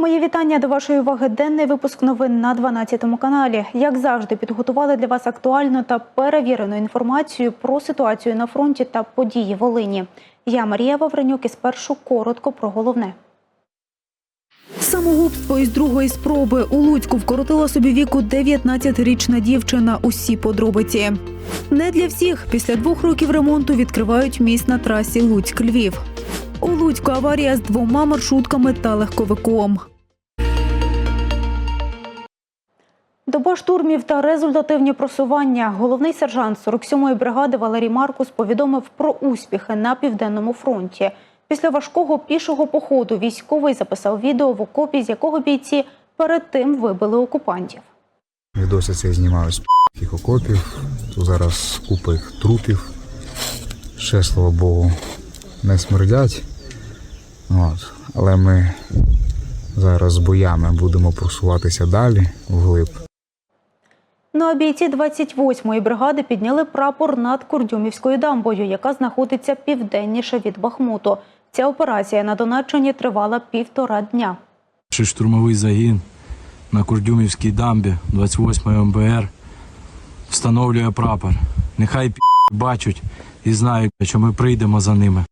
Мої вітання до вашої уваги. Денний випуск новин на 12 каналі. Як завжди, підготували для вас актуальну та перевірену інформацію про ситуацію на фронті та події Волині. Я Марія Вавренюк і спершу коротко про головне. Самогубство із другої спроби у Луцьку вкоротила собі віку 19-річна дівчина. Усі подробиці. Не для всіх. Після двох років ремонту відкривають міст на трасі Луцьк-Львів. У Луцьку аварія з двома маршрутками та легковиком. Доба штурмів та результативні просування. Головний сержант 47-ї бригади Валерій Маркус повідомив про успіхи на південному фронті. Після важкого пішого походу військовий записав відео в окопі, з якого бійці перед тим вибили окупантів. Відоси цей знімаю з їх окопів. Тут зараз купа їх трупів. Ще, слава Богу, не смердять. От. Але ми зараз з боями будемо просуватися далі вглиб. Ну а бійці 28-ї бригади підняли прапор над Курдюмівською дамбою, яка знаходиться південніше від Бахмуту. Ця операція на Донеччині тривала півтора дня. Перший штурмовий загін на Курдюмівській дамбі 28 МБР встановлює прапор. Нехай пі- бачать і знають, що ми прийдемо за ними.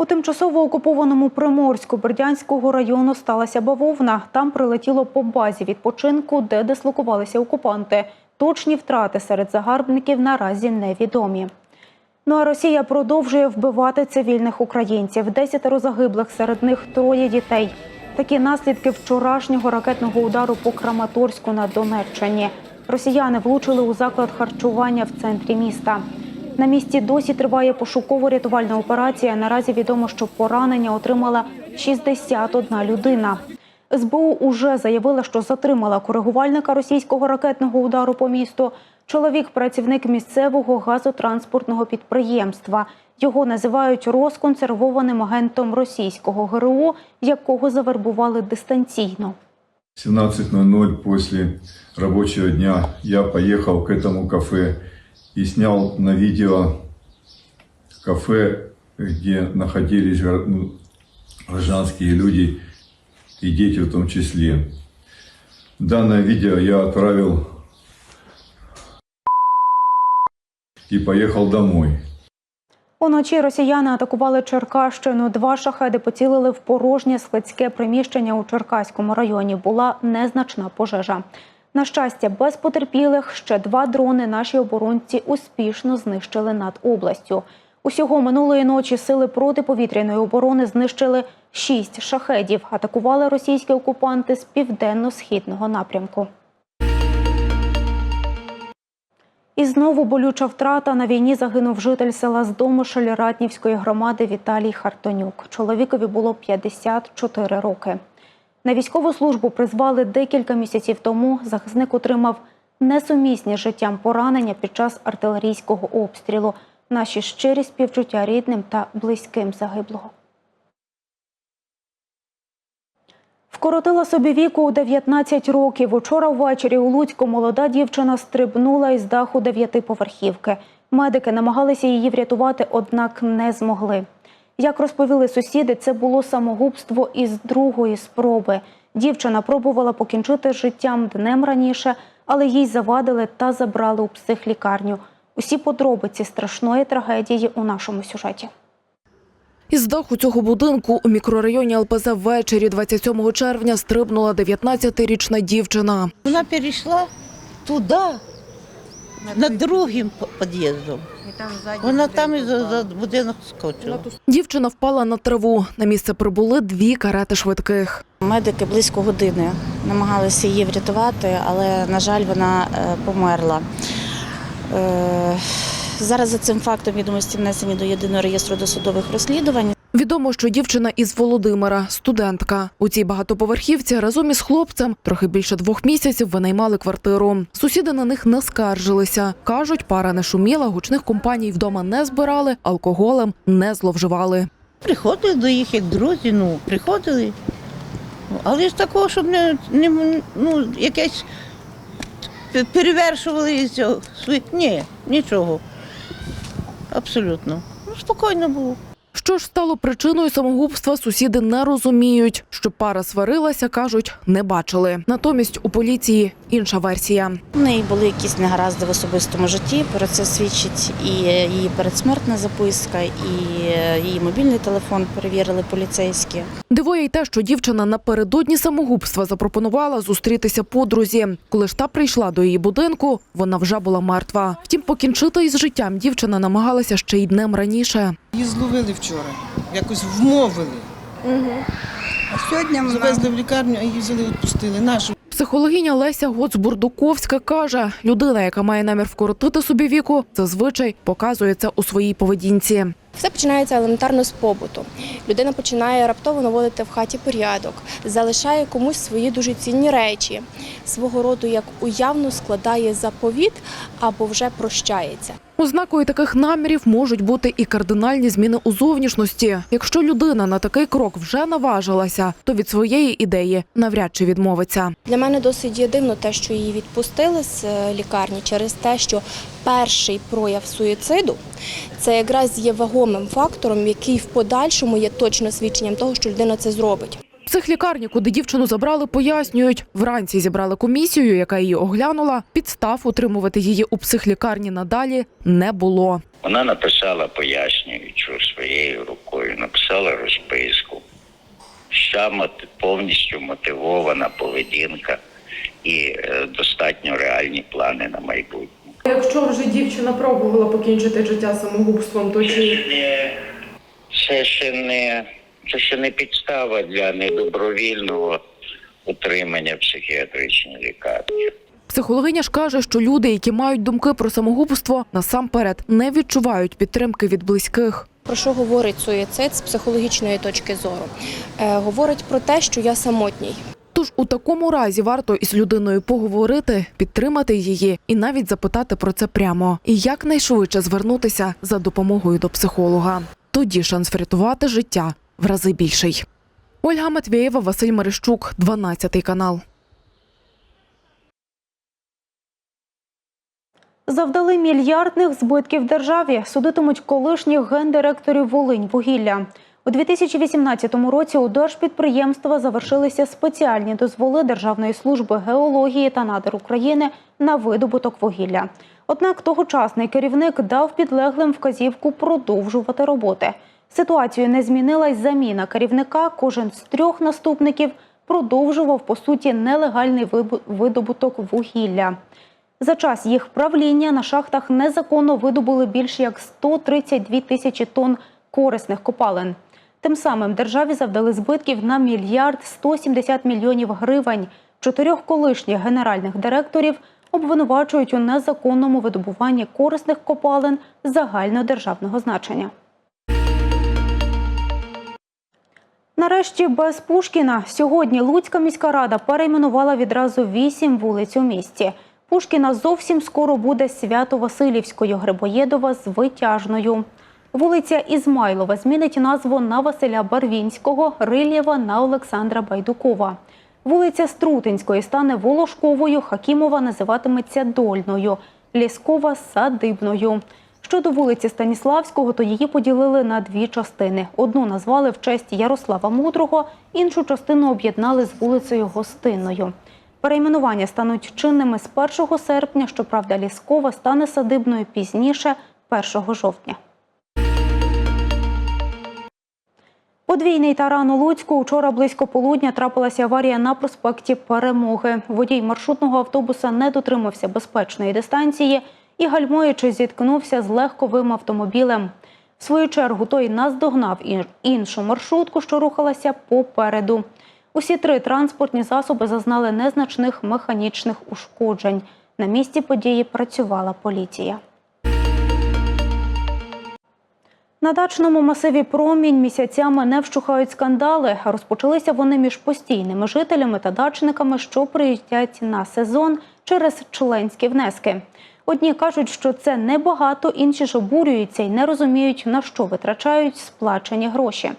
У тимчасово окупованому Приморську Бердянського району сталася бавовна. Там прилетіло по базі відпочинку, де дислокувалися окупанти. Точні втрати серед загарбників наразі невідомі. Ну а Росія продовжує вбивати цивільних українців. Десятеро загиблих, серед них троє дітей. Такі наслідки вчорашнього ракетного удару по Краматорську на Донеччині. Росіяни влучили у заклад харчування в центрі міста. На місці досі триває пошуково-рятувальна операція. Наразі відомо, що поранення отримала 61 людина. СБУ уже заявила, що затримала коригувальника російського ракетного удару по місту. Чоловік працівник місцевого газотранспортного підприємства. Його називають розконсервованим агентом російського ГРУ, якого завербували дистанційно. 17.00 после рабочего дня я поехал к этому кафе и снял на видео кафе, где находились ну, гражданские люди и дети в том числе. Данное видео я отправил и поехал домой. Уночі росіяни атакували Черкащину. Два шахеди поцілили в порожнє складське приміщення у Черкаському районі. Була незначна пожежа. На щастя, без потерпілих ще два дрони наші оборонці успішно знищили над областю. Усього минулої ночі сили протиповітряної оборони знищили шість шахедів. Атакували російські окупанти з південно-східного напрямку. І знову болюча втрата на війні загинув житель села Здомишель Ратнівської громади Віталій Хартонюк. Чоловікові було 54 роки. На військову службу призвали декілька місяців тому. Захисник отримав несумісні з життям поранення під час артилерійського обстрілу. Наші щирі співчуття рідним та близьким загиблого. Вкоротила собі віку у 19 років. Учора ввечері у Луцьку молода дівчина стрибнула із даху дев'ятиповерхівки. Медики намагалися її врятувати, однак не змогли. Як розповіли сусіди, це було самогубство із другої спроби. Дівчина пробувала покінчити життям днем раніше, але їй завадили та забрали у психлікарню. Усі подробиці страшної трагедії у нашому сюжеті. Із даху цього будинку у мікрорайоні ЛПЗ ввечері 27 червня стрибнула 19-річна дівчина. Вона перейшла туди, над другим під'їздом. Вона там і за, за будинок скочила. Дівчина впала на траву. На місце прибули дві карети швидких. Медики близько години намагалися її врятувати, але, на жаль, вона е, померла. Е, Зараз за цим фактом відомості внесені до єдиного реєстру досудових розслідувань. Відомо, що дівчина із Володимира, студентка. У цій багатоповерхівці разом із хлопцем трохи більше двох місяців винаймали квартиру. Сусіди на них не скаржилися. Кажуть, пара не шуміла, гучних компаній вдома не збирали, алкоголем не зловживали. Приходили до їх як друзі, ну, приходили. Але ж такого, щоб не, не ну, якесь пе- перевершували свої- Ні, нічого. Абсолютно. Ну, спокійно було. Що ж стало причиною самогубства, сусіди не розуміють. Що пара сварилася, кажуть, не бачили. Натомість у поліції інша версія. У неї були якісь негаразди в особистому житті. Про це свідчить і її передсмертна записка, і її мобільний телефон перевірили поліцейські. Дивує й те, що дівчина напередодні самогубства запропонувала зустрітися подрузі. Коли ж та прийшла до її будинку, вона вже була мертва. Втім, покінчити із життям дівчина намагалася ще й днем раніше. Її зловили вчора, якось вмовили. А сьогодні вона Завезли в лікарню, а її взяли відпустили. Нашу. Психологиня Леся Гоцбурдуковська каже, людина, яка має намір вкоротити собі віку, зазвичай показує це у своїй поведінці. Все починається елементарно з побуту. Людина починає раптово наводити в хаті порядок, залишає комусь свої дуже цінні речі, свого роду як уявно складає заповіт або вже прощається. Ознакою таких намірів можуть бути і кардинальні зміни у зовнішності. Якщо людина на такий крок вже наважилася, то від своєї ідеї навряд чи відмовиться. Для мене досить є дивно те, що її відпустили з е, лікарні через те, що перший прояв суїциду це якраз є вагомим фактором, який в подальшому є точно свідченням того, що людина це зробить. В психлікарні, куди дівчину забрали, пояснюють. Вранці зібрали комісію, яка її оглянула. Підстав утримувати її у психлікарні надалі не було. Вона написала пояснюючу своєю рукою, написала розписку. Вся повністю мотивована поведінка і е, достатньо реальні плани на майбутнє. Якщо вже дівчина пробувала покінчити життя самогубством, то чи Це ще не це ще не підстава для недобровільного утримання в психіатричній лікарні. Психологиня ж каже, що люди, які мають думки про самогубство, насамперед не відчувають підтримки від близьких. Про що говорить суїцид з психологічної точки зору? Е, говорить про те, що я самотній. Тож у такому разі варто із людиною поговорити, підтримати її і навіть запитати про це прямо. І якнайшвидше звернутися за допомогою до психолога. Тоді шанс врятувати життя в рази більший. Ольга Матвєєва, Василь Мерещук, 12 канал. Завдали мільярдних збитків державі. Судитимуть колишніх гендиректорів Волинь вугілля. У 2018 році у держпідприємства завершилися спеціальні дозволи Державної служби геології та надр України на видобуток вугілля. Однак тогочасний керівник дав підлеглим вказівку продовжувати роботи. Ситуацію не змінила й заміна керівника. Кожен з трьох наступників продовжував по суті нелегальний видобуток вугілля. За час їх правління на шахтах незаконно видобули більше як 132 тисячі тонн корисних копалин. Тим самим державі завдали збитків на мільярд 170 мільйонів гривень. Чотирьох колишніх генеральних директорів обвинувачують у незаконному видобуванні корисних копалин загальнодержавного значення. Нарешті без Пушкіна сьогодні Луцька міська рада перейменувала відразу вісім вулиць у місті. Пушкіна зовсім скоро буде Свято-Василівською, Грибоєдова з Витяжною. Вулиця Ізмайлова змінить назву на Василя Барвінського, Рильєва на Олександра Байдукова. Вулиця Струтинської стане Волошковою, Хакімова називатиметься Дольною, Ліскова Садибною. Щодо вулиці Станіславського, то її поділили на дві частини. Одну назвали в честь Ярослава Мудрого, іншу частину об'єднали з вулицею Гостинною. Перейменування стануть чинними з 1 серпня, щоправда, Ліскова стане садибною пізніше, 1 жовтня. Подвійний таран у Луцьку. Учора близько полудня трапилася аварія на проспекті Перемоги. Водій маршрутного автобуса не дотримався безпечної дистанції і, гальмуючи, зіткнувся з легковим автомобілем. В свою чергу той наздогнав іншу маршрутку, що рухалася попереду. Усі три транспортні засоби зазнали незначних механічних ушкоджень. На місці події працювала поліція. На дачному масиві Промінь місяцями не вщухають скандали. Розпочалися вони між постійними жителями та дачниками, що приїздять на сезон через членські внески. Одні кажуть, що це небагато, інші ж обурюються і не розуміють, на що витрачають сплачені гроші.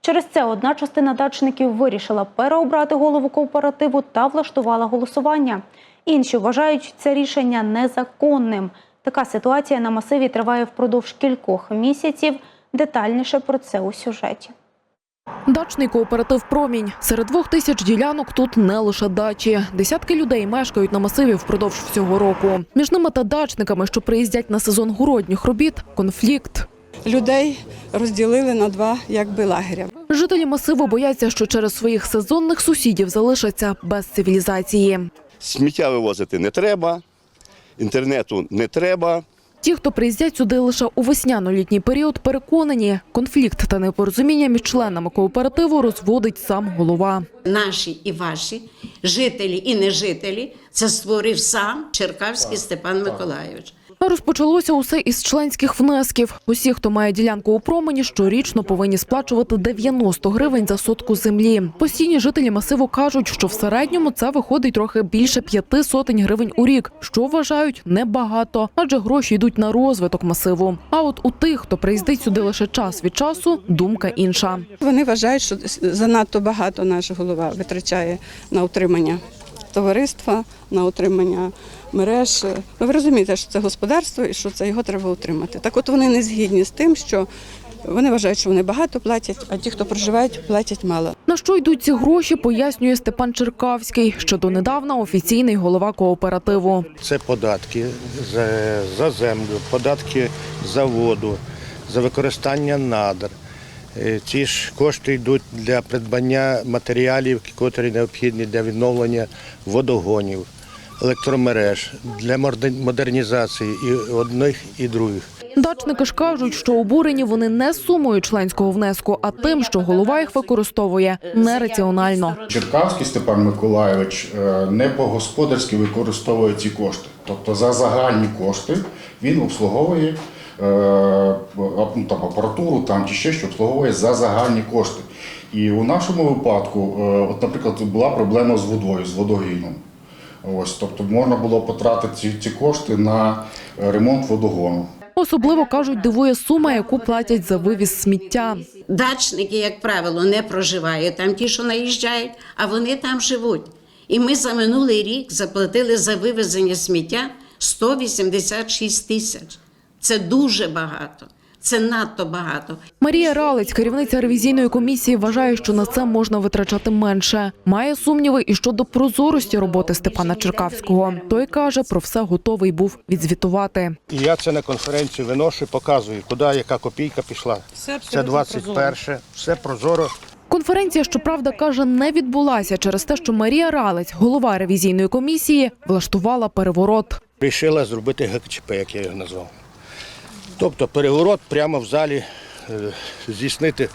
Через це одна частина дачників вирішила переобрати голову кооперативу та влаштувала голосування. Інші вважають це рішення незаконним. Така ситуація на масиві триває впродовж кількох місяців. Детальніше про це у сюжеті. Дачний кооператив Промінь. Серед двох тисяч ділянок тут не лише дачі. Десятки людей мешкають на масиві впродовж всього року. Між ними та дачниками, що приїздять на сезон городніх робіт, конфлікт. Людей розділили на два якби лагеря. Жителі масиву бояться, що через своїх сезонних сусідів залишаться без цивілізації. Сміття вивозити не треба, інтернету не треба. Ті, хто приїздять сюди лише у весняно-літній період, переконані, конфлікт та непорозуміння між членами кооперативу розводить сам голова. Наші і ваші жителі і нежителі це створив сам Черкавський Степан Миколайович. Розпочалося усе із членських внесків. Усі, хто має ділянку у промені, щорічно повинні сплачувати 90 гривень за сотку землі. Постійні жителі масиву кажуть, що в середньому це виходить трохи більше п'яти сотень гривень у рік, що вважають небагато, адже гроші йдуть на розвиток масиву. А от у тих, хто приїздить сюди лише час від часу, думка інша. Вони вважають, що занадто багато наш голова витрачає на утримання товариства, на утримання мереж. Ну, ви розумієте, що це господарство і що це його треба утримати. Так от вони не згідні з тим, що вони вважають, що вони багато платять, а ті, хто проживають, платять мало. На що йдуть ці гроші, пояснює Степан Черкавський, що донедавна офіційний голова кооперативу. Це податки за, за землю, податки за воду, за використання надр. Е, Ці ж кошти йдуть для придбання матеріалів, які необхідні для відновлення водогонів, електромереж, для модернізації і одних, і других. Дачники ж кажуть, що обурені вони не сумою членського внеску, а тим, що голова їх використовує нераціонально. Черкавський Степан Миколайович е, не по-господарськи використовує ці кошти. Тобто за загальні кошти він обслуговує там, апаратуру там, чи ще що обслуговує за загальні кошти. І у нашому випадку, е, от, наприклад, була проблема з водою, з водогіном. Ось, тобто можна було потратити ці, ці кошти на е, ремонт водогону. Особливо кажуть, дивує сума, яку платять за вивіз сміття. Дачники, як правило, не проживають там ті, що наїжджають, а вони там живуть. І ми за минулий рік заплатили за вивезення сміття 186 тисяч. Це дуже багато. Це надто багато. Марія Ралець, керівниця ревізійної комісії, вважає, що на це можна витрачати менше. Має сумніви і щодо прозорості роботи Степана Черкавського. Той каже, про все готовий був відзвітувати. І я це на конференцію виношу, показую, куди яка копійка пішла. Це 21 все прозоро. Конференція, щоправда, каже, не відбулася через те, що Марія Ралець, голова ревізійної комісії, влаштувала переворот. Рішила зробити ГКЧП, як я його назвав. Тобто переворот прямо в залі е, здійснити,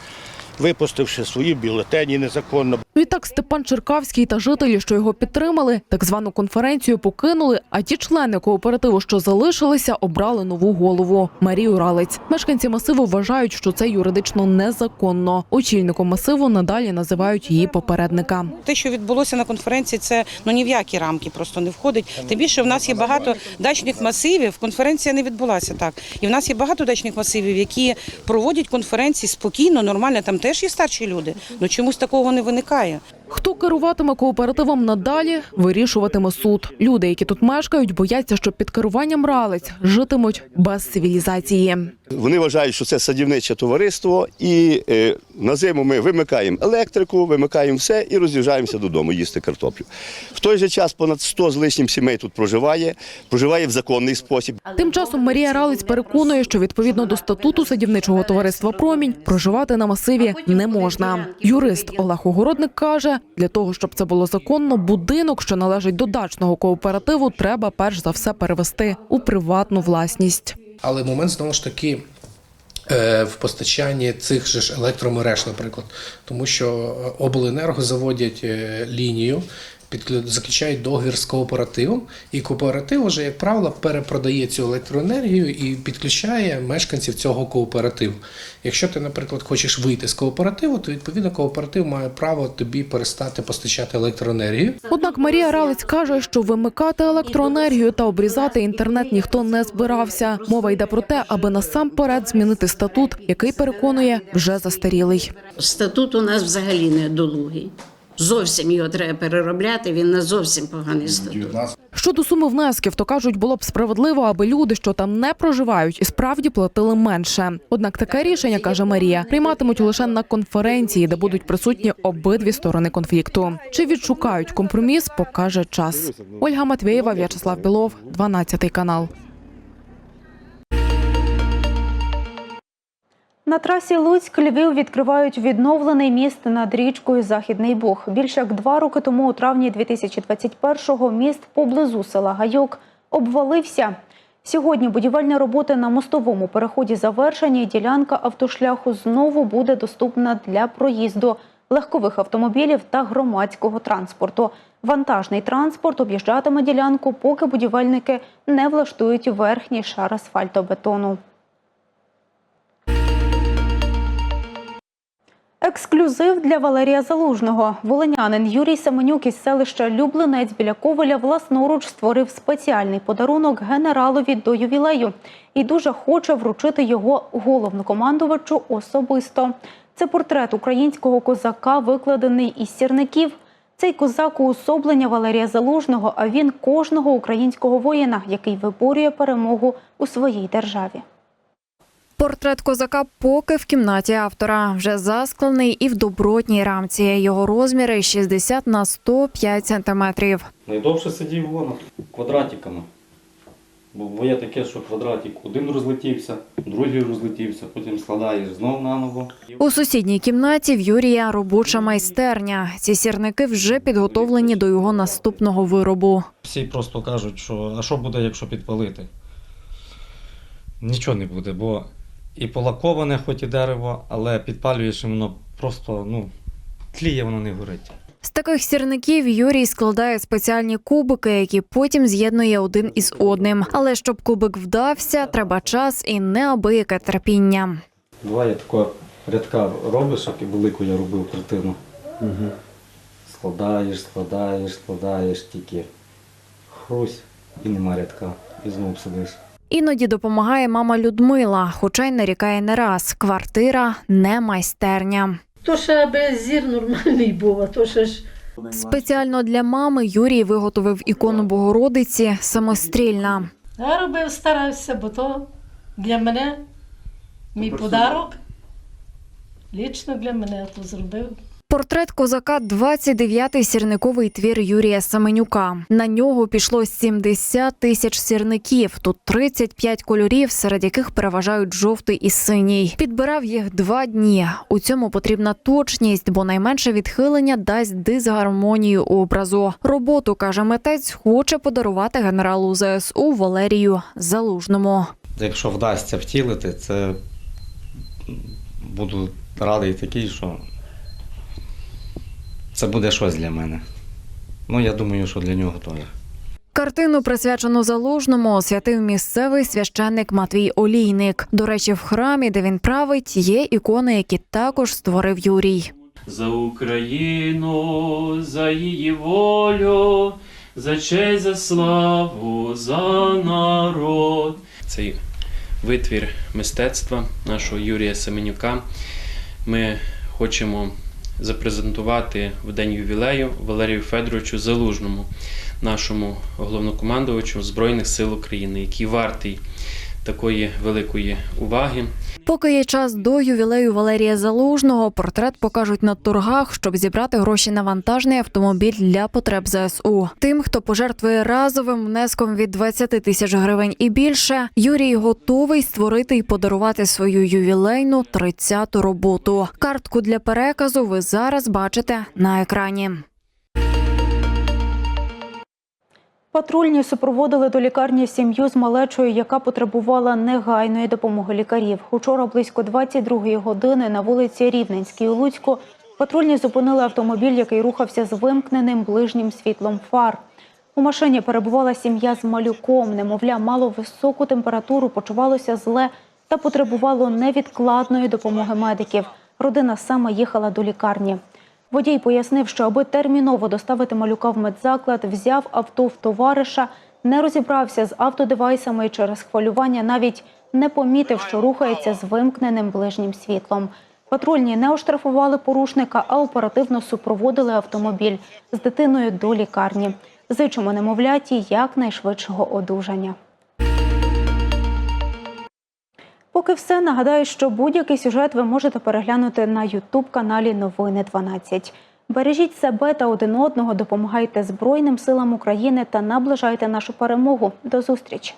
випустивши свої бюлетені незаконно. Відтак Степан Черкавський та жителі, що його підтримали, так звану конференцію покинули. А ті члени кооперативу, що залишилися, обрали нову голову Марію Ралець. Мешканці масиву вважають, що це юридично незаконно. Очільником масиву надалі називають її попередника. Те, що відбулося на конференції, це ну ні в які рамки просто не входить. Тим більше в нас є багато дачних масивів. Конференція не відбулася так. І в нас є багато дачних масивів, які проводять конференції спокійно, нормально. Там теж є старші люди. Ну чомусь такого не виникає. Хто керуватиме кооперативом надалі, вирішуватиме суд. Люди, які тут мешкають, бояться, що під керуванням ралець житимуть без цивілізації. Вони вважають, що це садівниче товариство, і е, на зиму ми вимикаємо електрику, вимикаємо все і роз'їжджаємося додому їсти картоплю. В той же час понад 100 з лишнім сімей тут проживає, проживає в законний спосіб. Тим часом Марія Ралець переконує, що відповідно до статуту садівничого товариства Промінь проживати на масиві не можна. Юрист Олег Огородник каже, для того, щоб це було законно, будинок, що належить до дачного кооперативу, треба перш за все перевести у приватну власність. Але момент знову ж таки. е, В постачанні цих же ж електромереж, наприклад, тому що е, обленерго заводять е, лінію, заключають договір з кооперативом, і кооператив вже, як правило, перепродає цю електроенергію і підключає мешканців цього кооперативу. Якщо ти, наприклад, хочеш вийти з кооперативу, то відповідно кооператив має право тобі перестати постачати електроенергію. Однак Марія Ралець каже, що вимикати електроенергію та обрізати інтернет ніхто не збирався. Мова йде про те, аби насамперед змінити статут, який переконує вже застарілий. Статут у нас взагалі недолугий. Зовсім його треба переробляти, він на зовсім поганий статут. Щодо суми внесків, то кажуть, було б справедливо, аби люди, що там не проживають, і справді платили менше. Однак таке рішення каже Марія, прийматимуть лише на конференції, де будуть присутні обидві сторони конфлікту. Чи відшукають компроміс, покаже час. Ольга Матвєєва, В'ячеслав Білов, 12 канал. На трасі Луцьк-Львів відкривають відновлений міст над річкою Західний Буг. Більше як два роки тому, у травні 2021-го, міст поблизу села Гайок обвалився. Сьогодні будівельні роботи на мостовому переході завершені. Ділянка автошляху знову буде доступна для проїзду легкових автомобілів та громадського транспорту. Вантажний транспорт об'їжджатиме ділянку, поки будівельники не влаштують верхній шар асфальтобетону. Ексклюзив для Валерія Залужного. Волинянин Юрій Семенюк із селища Люблинець біля Ковеля власноруч створив спеціальний подарунок генералові до ювілею і дуже хоче вручити його головнокомандувачу особисто. Це портрет українського козака, викладений із сірників. Цей козак уособлення Валерія Залужного, а він кожного українського воїна, який виборює перемогу у своїй державі. Портрет козака поки в кімнаті автора вже засклений і в добротній рамці. Його розміри 60 на 105 сантиметрів. Найдовше сидів воно квадратиками. Бо є таке, що квадратик один розлетівся, другий розлетівся, потім складаєш знов наново. У сусідній кімнаті в Юрія робоча майстерня. Ці сірники вже підготовлені до його наступного виробу. Всі просто кажуть, що а що буде, якщо підпалити? Нічого не буде, бо і полаковане, хоч і дерево, але підпалюєш і воно просто ну, тліє, воно не горить. З таких сірників Юрій складає спеціальні кубики, які потім з'єднує один із одним. Але щоб кубик вдався, треба час і неабияке терпіння. Буває такого рядка робиш, як і велику я робив картину. Угу. Складаєш, складаєш, складаєш, тільки хрусь і нема рядка. І знов сидиш. Іноді допомагає мама Людмила, хоча й нарікає не раз. Квартира не майстерня. То ще аби зір нормальний був, а то ще ж Спеціально для мами Юрій виготовив ікону Богородиці самострільна. я робив, старався, бо то для мене мій подарок. Лічно для мене то зробив. Портрет козака 29-й сірниковий твір Юрія Семенюка. На нього пішло 70 тисяч сірників. Тут 35 кольорів, серед яких переважають жовтий і синій. Підбирав їх два дні. У цьому потрібна точність, бо найменше відхилення дасть дисгармонію образу. Роботу каже митець, хоче подарувати генералу ЗСУ Валерію Залужному. Якщо вдасться втілити, це буду радий такий, що це буде щось для мене. Ну, я думаю, що для нього теж. Картину, присвячену залужному, освятив місцевий священник Матвій Олійник. До речі, в храмі, де він править, є ікони, які також створив Юрій. За Україну, за її волю, за честь, за славу, за народ. Цей витвір мистецтва нашого Юрія Семенюка ми хочемо запрезентувати в день ювілею Валерію Федоровичу Залужному, нашому головнокомандувачу Збройних сил України, який вартий такої великої уваги. Поки є час до ювілею Валерія Залужного, портрет покажуть на торгах, щоб зібрати гроші на вантажний автомобіль для потреб ЗСУ. Тим, хто пожертвує разовим внеском від 20 тисяч гривень і більше, Юрій готовий створити і подарувати свою ювілейну 30-ту роботу. Картку для переказу ви зараз бачите на екрані. Патрульні супроводили до лікарні сім'ю з малечою, яка потребувала негайної допомоги лікарів. Учора близько 22-ї години на вулиці Рівненській у Луцьку патрульні зупинили автомобіль, який рухався з вимкненим ближнім світлом фар. У машині перебувала сім'я з малюком. Немовля мало високу температуру, почувалося зле та потребувало невідкладної допомоги медиків. Родина саме їхала до лікарні. Водій пояснив, що аби терміново доставити малюка в медзаклад, взяв авто в товариша, не розібрався з автодевайсами і через хвилювання навіть не помітив, що рухається з вимкненим ближнім світлом. Патрульні не оштрафували порушника, а оперативно супроводили автомобіль з дитиною до лікарні. Зичимо немовляті якнайшвидшого одужання. Поки все нагадаю, що будь-який сюжет ви можете переглянути на Ютуб каналі Новини 12. Бережіть себе та один одного, допомагайте Збройним силам України та наближайте нашу перемогу. До зустрічі!